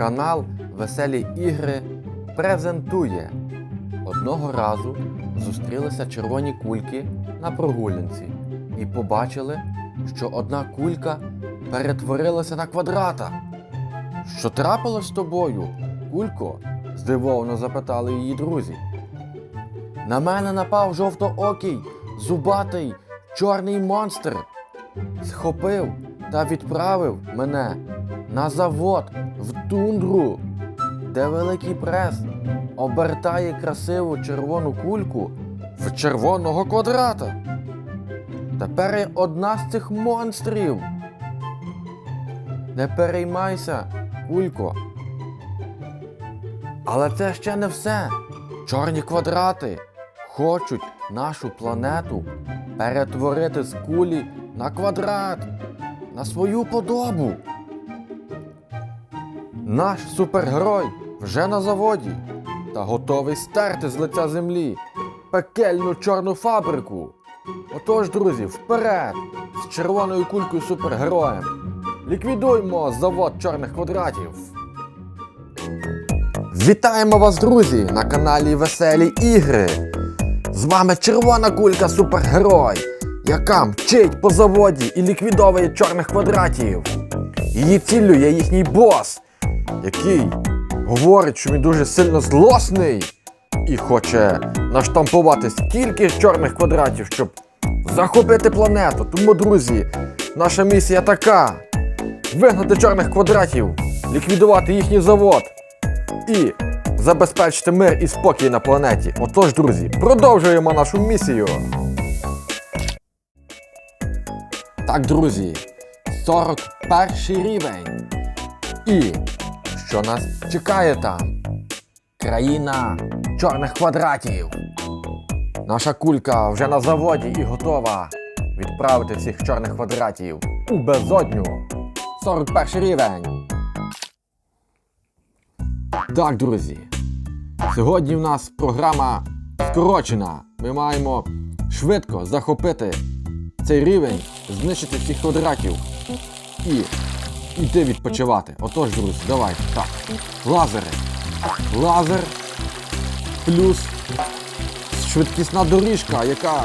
Канал Веселі ігри презентує. Одного разу зустрілися червоні кульки на прогулянці і побачили, що одна кулька перетворилася на квадрата. Що трапилось з тобою, кулько? здивовано запитали її друзі. На мене напав жовтоокий, зубатий, чорний монстр. Схопив та відправив мене на завод в тундру, де великий прес обертає красиву червону кульку в червоного квадрата. Тепер я одна з цих монстрів. Не переймайся, кулько. Але це ще не все. Чорні квадрати хочуть нашу планету перетворити з кулі на квадрат, на свою подобу. Наш супергерой вже на заводі та готовий стерти з лиця землі пекельну чорну фабрику. Отож, друзі, вперед! З червоною кулькою супергероєм. Ліквідуймо завод чорних квадратів. Вітаємо вас, друзі, на каналі Веселі Ігри. З вами червона кулька супергерой, яка мчить по заводі і ліквідовує чорних квадратів. Її цілює їхній бос, який говорить, що він дуже сильно злосний і хоче наштампувати стільки чорних квадратів, щоб захопити планету. Тому, друзі, наша місія така: вигнати чорних квадратів, ліквідувати їхній завод і забезпечити мир і спокій на планеті. Отож, друзі, продовжуємо нашу місію. Так, друзі, 41 рівень. І що нас чекає там? Країна чорних квадратів. Наша кулька вже на заводі і готова відправити всіх чорних квадратів у безодню. 41 рівень. Так, друзі. Сьогодні в нас програма скорочена. Ми маємо швидко захопити цей рівень, знищити всіх квадратів і йти відпочивати. Отож, друзі, давайте. Так. Лазери. Лазер плюс швидкісна доріжка, яка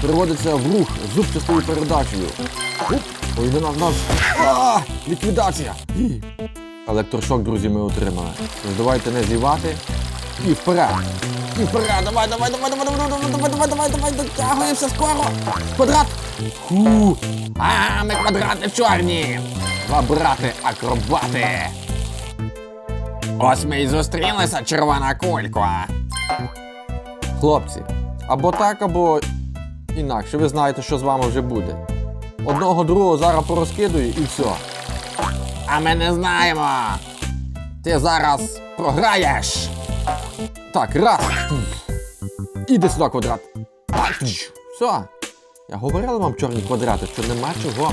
переводиться в рух зубчастою передачею. Ой, до нас. А, ліквідація! Електрошок, друзі, ми отримали. Тож давайте не зівати. І вперед! І вперед! Давай, давай, давай, давай, давай, давай, давай, давай, давай, давай, дотягуємося скоро! Квадрат! Ху! А, ми квадрати чорні! Два брати акробати! Ось ми й зустрілися, червона кулька. Хлопці, або так, або інакше. Ви знаєте, що з вами вже буде. Одного другого зараз порозкидую і все. А ми не знаємо. Ти зараз програєш. Так, раз. Іди сюди, квадрат. Все. Я говорила вам чорні квадрати, що нема чого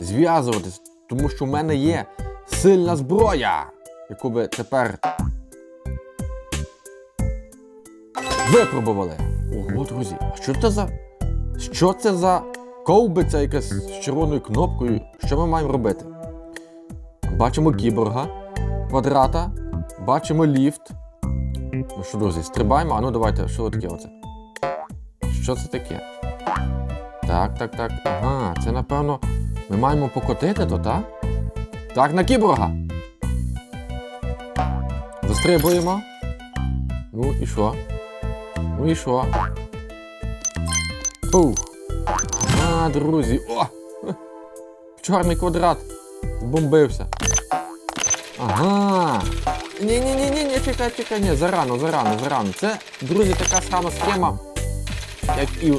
зв'язуватись, тому що в мене є сильна зброя, яку ви тепер випробували. Ого, друзі, а що це за. Що це за ковбиця якась з червоною кнопкою? Що ми маємо робити? Бачимо кіборга, квадрата, бачимо ліфт. Ну що, друзі, стрибаємо. А ну давайте, що таке оце? Що це таке? Так, так, так. Ага, це напевно. Ми маємо покотити то, так? Так, на кіборга. Застрибуємо. Ну і що? Ну і що? Пух. А, друзі. О! Чорний квадрат. Збомбився. Ага. Ні, ні, ні, ні, ні, чекай, чекай, ні, зарано, зарано, зарано. Це, друзі, така сама схема, як і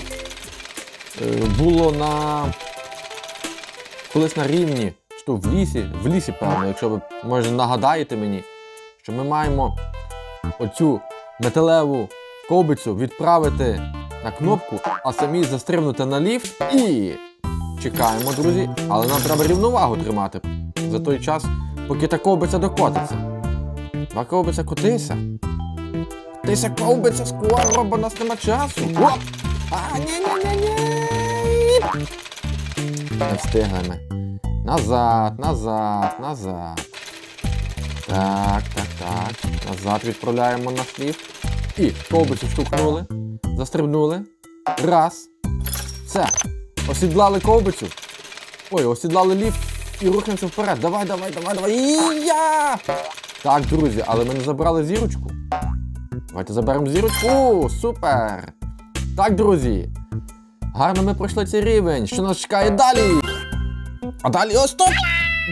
е, було на. Колись на рівні, що в лісі, в лісі, певно, якщо ви може нагадаєте мені, що ми маємо оцю металеву ковбицю відправити на кнопку, а самі застрибнути на ліфт і чекаємо, друзі, але нам треба рівновагу тримати за той час, поки та ковбиця докотиться. Два ковбиця котися. Котися ковбиця скоро, бо нас нема часу. А, ні, ні, ні, ні. Не встигли. Назад, назад, назад. Так, так, так. Назад відправляємо наш ліфт. І ковбицю штовхнули. Застрибнули. Раз. Все. Осідлали ковбицю. Ой, осідлали ліфт і рухаємося вперед. Давай, давай, давай, давай. І я! Так, друзі, але ми не забрали зірочку. Давайте заберемо зірочку. О, супер! Так, друзі. Гарно ми пройшли цей рівень. Що нас чекає далі? А далі о, стоп!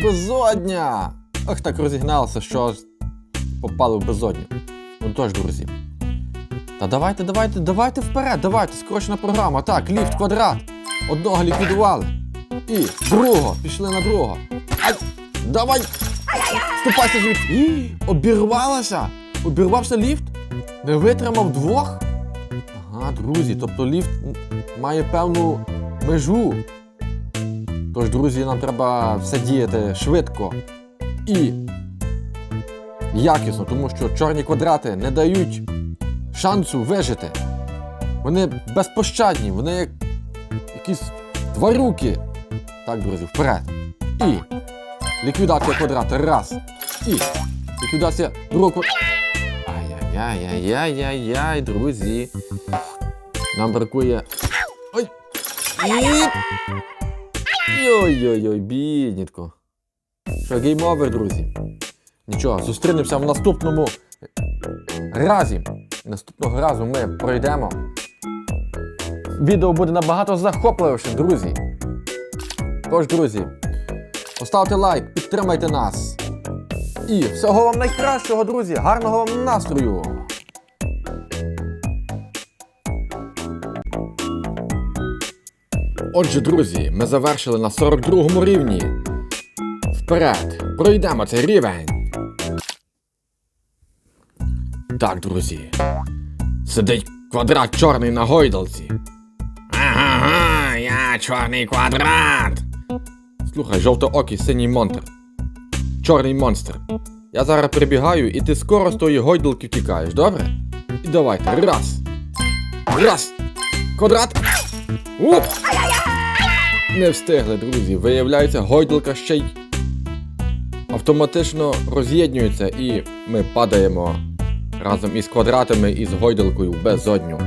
Безодня! Ох, так розігналося, що попали в безодню. Ну тож, друзі. Та давайте, давайте, давайте вперед, давайте, скорочена програма. Так, ліфт, квадрат. Одного ліквідували. І другого, пішли на другого. Ай, давай! Ступайся звідси. Ій, Обірвалася! Обірвався ліфт? Не витримав двох? Ага, друзі, тобто ліфт має певну межу. Тож, друзі, нам треба все діяти швидко і якісно, тому що чорні квадрати не дають шансу вижити. Вони безпощадні, вони як якісь тварюки. Так, друзі, вперед. І ліквідація квадрата. Раз. І ліквідація другого квадрата. Ай-яй-яй-яй-яй-яй, друзі. Нам бракує. Ой-ой-ой, біднітко. Що, гейм-овер, друзі? Нічого, зустрінемося в наступному разі. Наступного разу ми пройдемо. Відео буде набагато захопливіше, друзі. Тож, друзі, поставте лайк, підтримайте нас. І всього вам найкращого, друзі! Гарного вам настрою! Отже, друзі, ми завершили на 42 рівні. Вперед! Пройдемо цей рівень. Так, друзі. Сидить квадрат чорний на гойдалці. Ага, я чорний квадрат. Слухай, жовтоокий синій монстр. Чорний монстр. Я зараз прибігаю, і ти скоро з тої гойдалки втікаєш, добре? І давайте. Раз. Раз. Квадрат. Оп! Не встигли, друзі. Виявляється, гойдалка ще й автоматично роз'єднюється, і ми падаємо разом із квадратами і з гойдалкою безодню.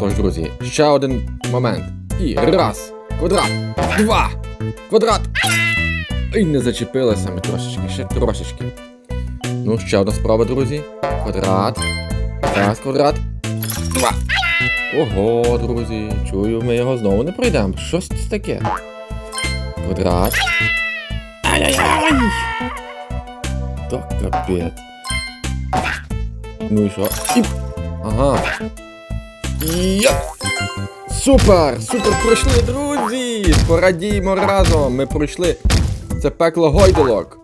Тож, друзі, ще один момент. І раз. Квадрат. Два. Квадрат. І не зачепилися ми трошечки, ще трошечки. Ну, ще одна справа, друзі. Квадрат. Раз, квадрат. Два. Ого, друзі, чую, ми його знову не пройдемо. Що це таке? Квадрат. Ай-яй-яй! Так капець. Ну і що? І... Ага. Йоп! Супер! Супер пройшли, друзі! Порадіємо разом! Ми пройшли це пекло гойдалок.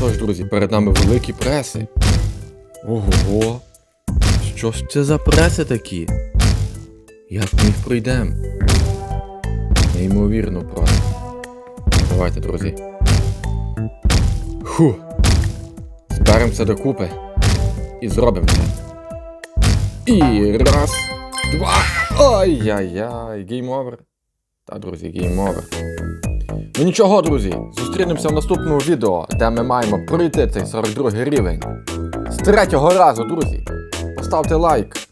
Тож, друзі, перед нами великі преси. Ого! Що ж це за преси такі? Як ми їх пройдемо? Неймовірно просто. Давайте, друзі. Ху. Зберемося докупи. І зробимо це. І раз, два. Ай-яй-яй, гейм-овер. Та, друзі, гейм-овер. Ну нічого, друзі, зустрінемося в наступному відео, де ми маємо пройти цей 42 рівень. З третього разу, друзі. Поставте лайк.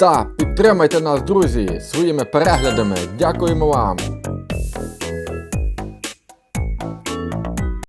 Та підтримайте нас, друзі, своїми переглядами. Дякуємо вам.